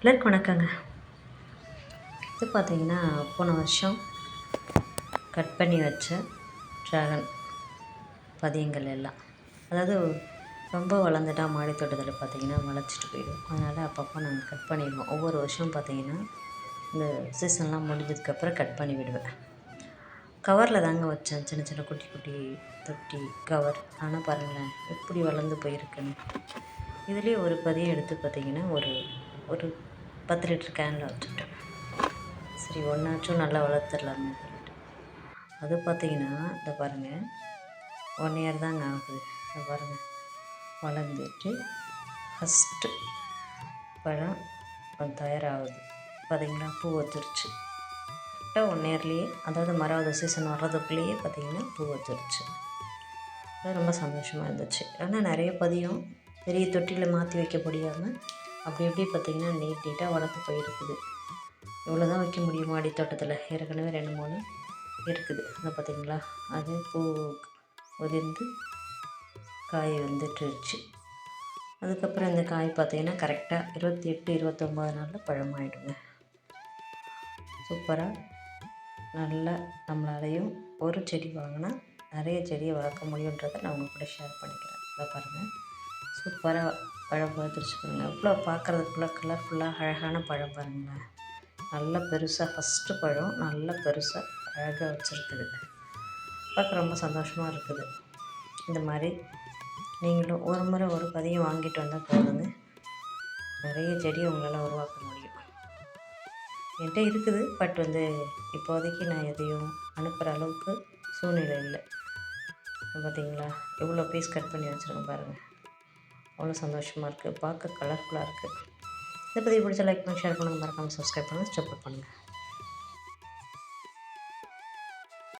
எல்லாருக்கும் வணக்கங்க. இது பார்த்தீங்கன்னா போன வருஷம் கட் பண்ணி வச்ச ட்ராகன் பதியங்கள் எல்லாம். அதாவது ரொம்ப வளர்ந்துட்டா மாடி தோட்டத்தில் பார்த்தீங்கன்னா முளைச்சிட்டு போயிடும். அதனால் அப்பப்போ நாங்கள் கட் பண்ணிடுவோம். ஒவ்வொரு வருஷம் பார்த்தீங்கன்னா இந்த சீசன்லாம் முடிஞ்சதுக்கப்புறம் கட் பண்ணி விடுவேன். கவரில் தாங்க வச்சேன். சின்ன சின்ன குட்டி குட்டி தொட்டி கவர் ஆனால் பாருங்களேன் எப்படி வளர்ந்து போயிருக்குன்னு. இதுலேயே ஒரு பதியம் எடுத்து பார்த்திங்கன்னா ஒரு ஒரு பத்து லிட்டர் கேனில் வச்சுட்டேன் சரி ஒன்றாச்சும் நல்லா வளர்த்துடலாமே சொல்லிட்டு. அது பார்த்தீங்கன்னா இந்த பாருங்கள் ஒன் இயர் தாங்க ஆகுது. இந்த பாருங்கள் வளர்ந்துட்டு ஃபஸ்ட்டு பழம் கொஞ்சம் தயாராகுது. பார்த்திங்கன்னா பூ வச்சிருச்சு. கரெக்டாக ஒன் இயர்லேயே அதாவது மறாவது சீசன் வர்றதுக்குள்ளேயே பார்த்தீங்கன்னா பூ வச்சிருச்சு. அது ரொம்ப சந்தோஷமாக இருந்துச்சு. ஆனால் நிறைய பதியம் பெரிய தொட்டியில் மாற்றி வைக்க முடியாமல் அப்படி எப்படி பார்த்தீங்கன்னா நீட் நீட்டாக வளர்த்து போயிருக்குது. இவ்வளோ தான் வைக்க முடியும்? மாடி தோட்டத்தில் ஏற்கனவே ரெண்டு மூணு இருக்குது. அதை பார்த்திங்களா? அது பூ உதிர்ந்து காய் வந்துட்டுருச்சு. அதுக்கப்புறம் இந்த காய் பார்த்திங்கன்னா கரெக்டாக இருபத்தி எட்டு இருபத்தொம்போது நாளில் பழமாயிடுங்க. சூப்பராக நல்லா நம்மளாலையும் ஒரு செடி வாங்கினா நிறைய செடியை வளர்க்க முடியுன்றதை நான் உங்கள் கூட ஷேர் பண்ணிக்கிறேன். இதை பாருங்கள் சூப்பராக பழம் பழுத்துருச்சுக்கோங்க எவ்வளோ பார்க்குறதுக்குள்ள கலர்ஃபுல்லாக அழகான பழம் பாருங்களேன் நல்ல பெருசாக ஃபஸ்ட்டு பழம் நல்ல பெருசாக அழகாக வச்சுருக்குது. பார்க்க ரொம்ப சந்தோஷமாக இருக்குது. இந்த மாதிரி நீங்களும் ஒரு முறை ஒரு பதியம் வாங்கிட்டு வந்தால் போதுங்க. நிறைய செடியை உங்களால் உருவாக்க முடியும். என்கிட்ட இருக்குது பட் வந்து இப்போதைக்கு நான் எதையும் அனுப்புகிற அளவுக்கு சூழ்நிலை இல்லை. பார்த்தீங்களா எவ்வளோ பீஸ் கட் பண்ணி வச்சுருக்கேன் பாருங்கள் அவ்வளோ சந்தோஷமாக இருக்குது பார்க்க கலர்ஃபுல்லாக இருக்குது இந்த பதிவு பிடிச்ச லைக் பண்ணி ஷேர் பண்ணுங்கள் மறக்காமல் சப்ஸ்கிரைப் பண்ணுங்கள் சப்போர்ட் பண்ணுங்கள்